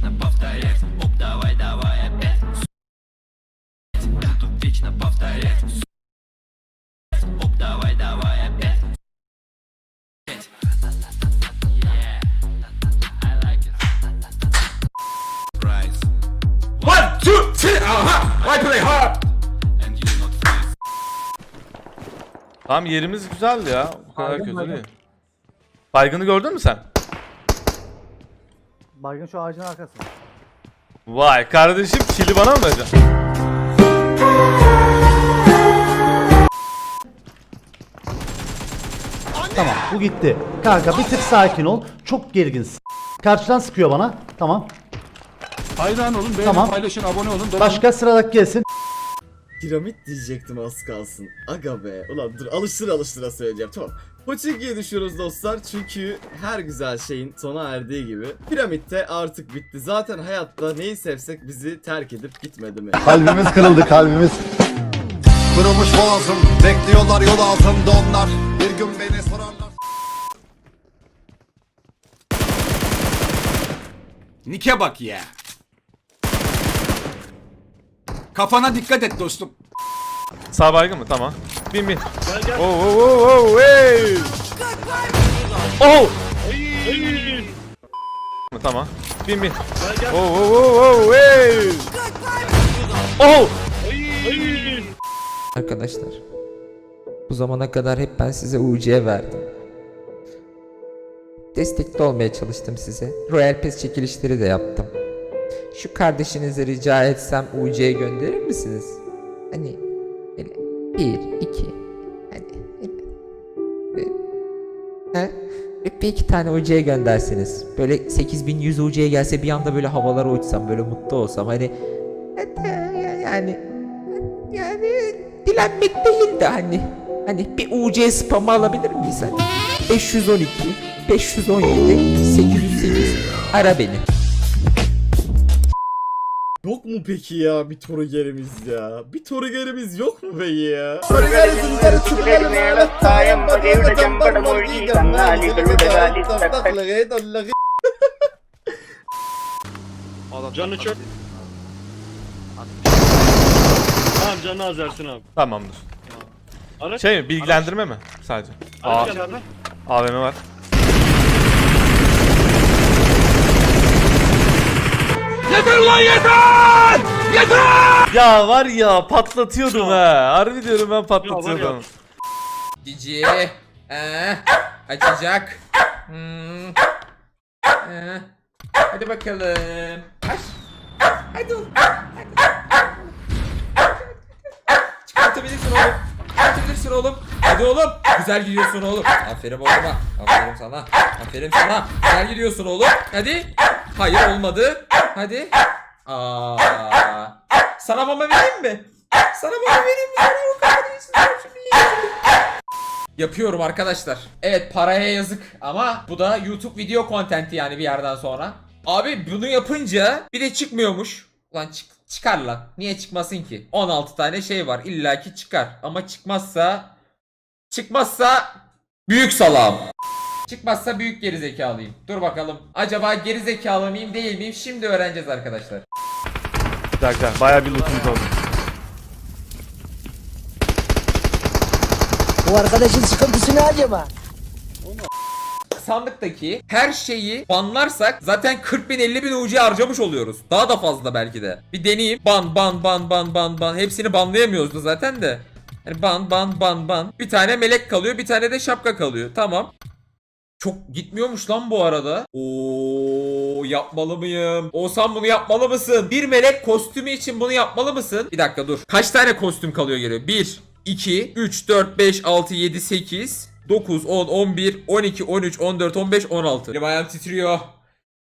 вечно повторять Оп, давай, давай опять Я тут вечно повторять Оп, давай, давай опять yerimiz güzeldi ya. Bu kadar Baygın, kötü değil. Baygını gördün mü sen? Baygın şu ağacın arkası. Vay kardeşim çili bana mı vereceksin? Tamam bu gitti. Kanka bir tık sakin ol. Çok gerginsin. Karşıdan sıkıyor bana. Tamam. Hayran olun, beğenin, Tamam. paylaşın, abone olun. Başka sıradaki gelsin. Piramit diyecektim az kalsın. Aga be. Ulan dur alıştıra alıştıra söyleyeceğim. Tamam. Pochinki'ye düşüyoruz dostlar çünkü her güzel şeyin sona erdiği gibi piramitte artık bitti. Zaten hayatta neyi sevsek bizi terk edip gitmedi mi? Kalbimiz kırıldı kalbimiz. Kırılmış boğazım Bekliyorlar yol altında onlar Bir gün beni sorarlar Nike bak ya. Kafana dikkat et dostum. Sağ baygın mı? Tamam. Bin bin. Oh oh oh oh hey! Oh! Tamam. Bin bin. Oh oh oh oh hey! Oh! Arkadaşlar. Bu zamana kadar hep ben size UC verdim. Destekli olmaya çalıştım size. Royal Pass çekilişleri de yaptım. Şu kardeşinize rica etsem UC gönderir misiniz? Hani bir, iki, hani böyle, he? Bir iki tane UC gönderseniz. Böyle 8100 UC'ye gelse bir anda böyle havalara uçsam böyle mutlu olsam hani yani yani dilenmek değil de hani hani bir UC spamı alabilir miyiz hani? 512 517 808 ara beni. Mu peki ya bir torugerimiz ya? Bir torugerimiz yok mu peki ya? Canı çok. Tamam canı az Ersin abi. Tamamdır. Araç. Şey mi? Bilgilendirme mi? Sadece. Aa, Araç. AVM var. Yeter lan yeter! Yeter! Ya var ya patlatıyordum ha. Harbi diyorum ben patlatıyordum. Cici. Ee, açacak. Hmm. Ee, hadi bakalım. Aç. Hadi oğlum. Çıkartabilirsin oğlum. Çıkartabilirsin oğlum. Hadi oğlum. Güzel gidiyorsun oğlum. Aferin oğluma. Aferin sana. Aferin sana. Güzel gidiyorsun oğlum. Hadi. Hayır olmadı. Hadi. Aa. Sana mama vereyim mi? Sana mama vereyim mi? O kadar iyisin. Yapıyorum arkadaşlar. Evet paraya yazık ama bu da YouTube video kontenti yani bir yerden sonra. Abi bunu yapınca bir de çıkmıyormuş. Ulan çık çıkar lan. Niye çıkmasın ki? 16 tane şey var. illaki çıkar. Ama çıkmazsa çıkmazsa büyük salam. Çıkmazsa büyük gerizekalıyım. Dur bakalım. Acaba gerizekalı mıyım değil miyim? Şimdi öğreneceğiz arkadaşlar. Güzel güzel. Bayağı bir lootumuz oldu. Bu arkadaşın sıkıntısı ne acaba? sandıktaki her şeyi banlarsak zaten 40 bin 50 bin UC harcamış oluyoruz. Daha da fazla belki de. Bir deneyeyim. Ban ban ban ban ban ban. Hepsini banlayamıyoruz da zaten de. Yani ban ban ban ban. Bir tane melek kalıyor bir tane de şapka kalıyor. Tamam. Çok gitmiyormuş lan bu arada. Oo yapmalı mıyım? Olsam bunu yapmalı mısın? Bir melek kostümü için bunu yapmalı mısın? Bir dakika dur. Kaç tane kostüm kalıyor geliyor? 1 2 3 4 5 6 7 8 9 10 11 12 13 14 15 16. Elim ayağım titriyor.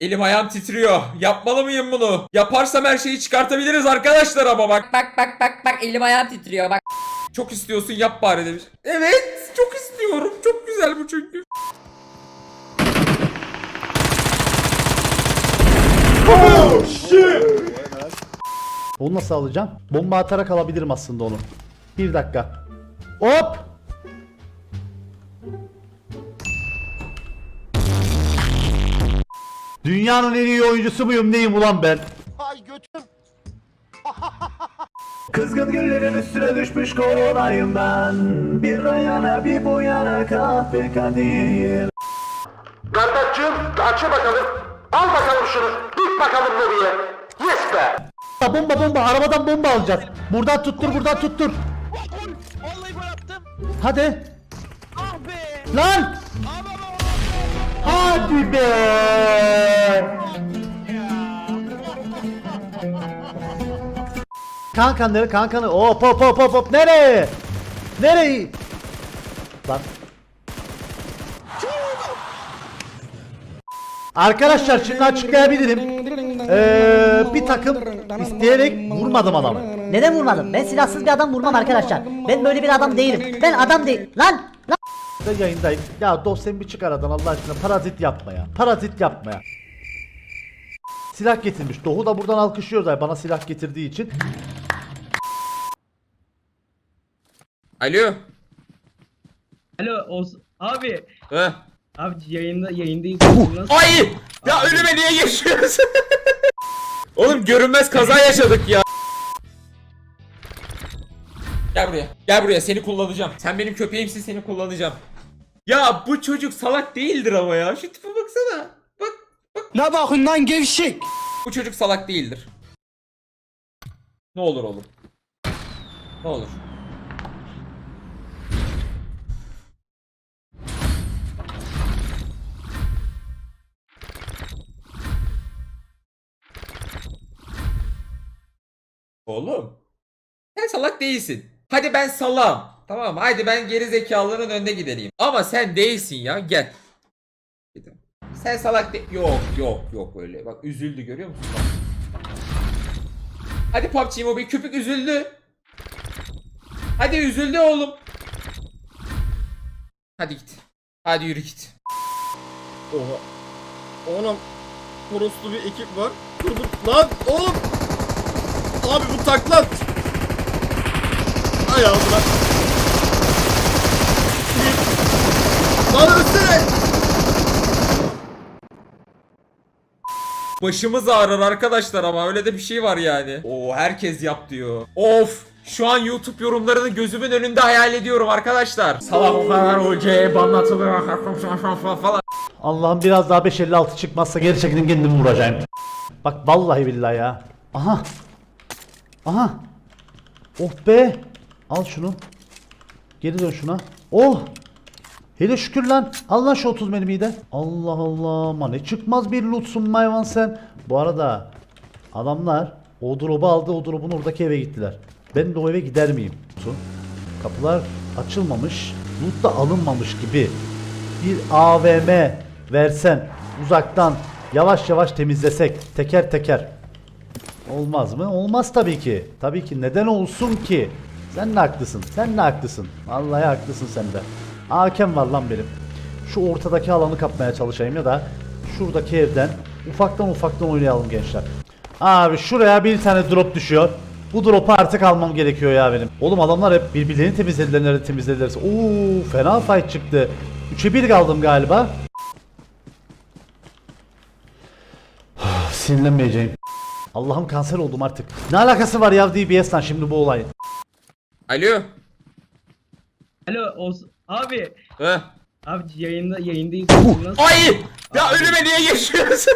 Elim ayağım titriyor. Yapmalı mıyım bunu? Yaparsam her şeyi çıkartabiliriz arkadaşlar ama bak. Bak bak bak bak elim ayağım titriyor bak. Çok istiyorsun yap bari demiş. Evet çok istiyorum. Çok güzel bu çünkü. Onu nasıl alacağım? Bomba atarak alabilirim aslında onu. Bir dakika. Hop! Dünyanın en iyi oyuncusu muyum neyim ulan ben? Ay götüm Kızgın güllerin üstüne düşmüş koronayım ben Bir o yana bir bu yana kahpe kadir Kardeşim açı bakalım. Al bakalım şunu. Git bakalım nereye. Yes be. Bomba bomba arabadan bomba alacağız Buradan tuttur buradan tuttur Hadi Lan Hadi be Kankanları kankanı hop hop hop hop hop nereye? Nereye? Lan. Arkadaşlar şimdi açıklayabilirim. Ee, bir takım isteyerek vurmadım adamı. Neden vurmadım? Ben silahsız bir adam vurmam arkadaşlar. Ben böyle bir adam değilim. Ben adam değil. Lan! Lan! Da yayındayım. Ya dosyamı bir çıkar aradan Allah aşkına parazit yapma ya. Parazit yapma ya. Silah getirmiş. Doğu da buradan alkışlıyor da bana silah getirdiği için. Alo. Alo Oz abi. Heh. Abi yayında yayındayız. Ay! Ya önüme niye geçiyorsun? Oğlum görünmez kaza yaşadık ya. Gel buraya. Gel buraya seni kullanacağım. Sen benim köpeğimsin seni kullanacağım. Ya bu çocuk salak değildir ama ya. Şu tipe baksana. Bak. Ne bakın lan gevşek? Bu çocuk salak değildir. Ne olur oğlum. Ne olur. Oğlum. Sen salak değilsin. Hadi ben salam. Tamam? Hadi ben geri zekalının önüne gidelim. Ama sen değilsin ya. Gel. Gidelim. Sen salak de... Yok yok yok öyle. Bak üzüldü görüyor musun? Bak. Hadi PUBG Mobile köpük üzüldü. Hadi üzüldü oğlum. Hadi git. Hadi yürü git. Oha. Oğlum. Toroslu bir ekip var. Dur dur. Lan oğlum. Abi bu taklat. Ay ağzına. Lan ölsene. Başımız ağrır arkadaşlar ama öyle de bir şey var yani. Oo herkes yap diyor. Of şu an YouTube yorumlarını gözümün önünde hayal ediyorum arkadaşlar. Salak o kadar hocaya anlatılıyor falan. Allah'ım biraz daha 556 çıkmazsa geri çekilin kendimi vuracağım. Bak vallahi billahi ya. Aha. Aha. Oh be. Al şunu. Geri dön şuna. Oh. Hele şükür lan. Al lan şu 30 benim iyi de. Allah Allah. Ma ne çıkmaz bir lootsun mayvan sen. Bu arada adamlar o drop'u aldı. O drop'un oradaki eve gittiler. Ben de o eve gider miyim? Kapılar açılmamış. Loot da alınmamış gibi. Bir AVM versen uzaktan yavaş yavaş temizlesek teker teker. Olmaz mı? Olmaz tabii ki. Tabii ki neden olsun ki? Sen de haklısın. Sen de haklısın. Vallahi haklısın sen de. Hakem var lan benim. Şu ortadaki alanı kapmaya çalışayım ya da şuradaki evden ufaktan ufaktan oynayalım gençler. Abi şuraya bir tane drop düşüyor. Bu drop'u artık almam gerekiyor ya benim. Oğlum adamlar hep birbirlerini temizlediler nerede temizlediler. Oo fena fight çıktı. 3'e 1 kaldım galiba. Sinirlenmeyeceğim. Allah'ım kanser oldum artık. Ne alakası var ya DBS'den şimdi bu olayın? Alo. Alo Oz abi. Heh. Abi yayında yayındayız. Ay! Ya önüme niye geçiyorsun?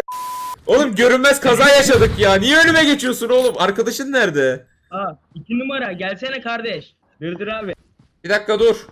oğlum görünmez kaza yaşadık ya. Niye önüme geçiyorsun oğlum? Arkadaşın nerede? Aa iki numara gelsene kardeş. Dur abi. Bir dakika dur.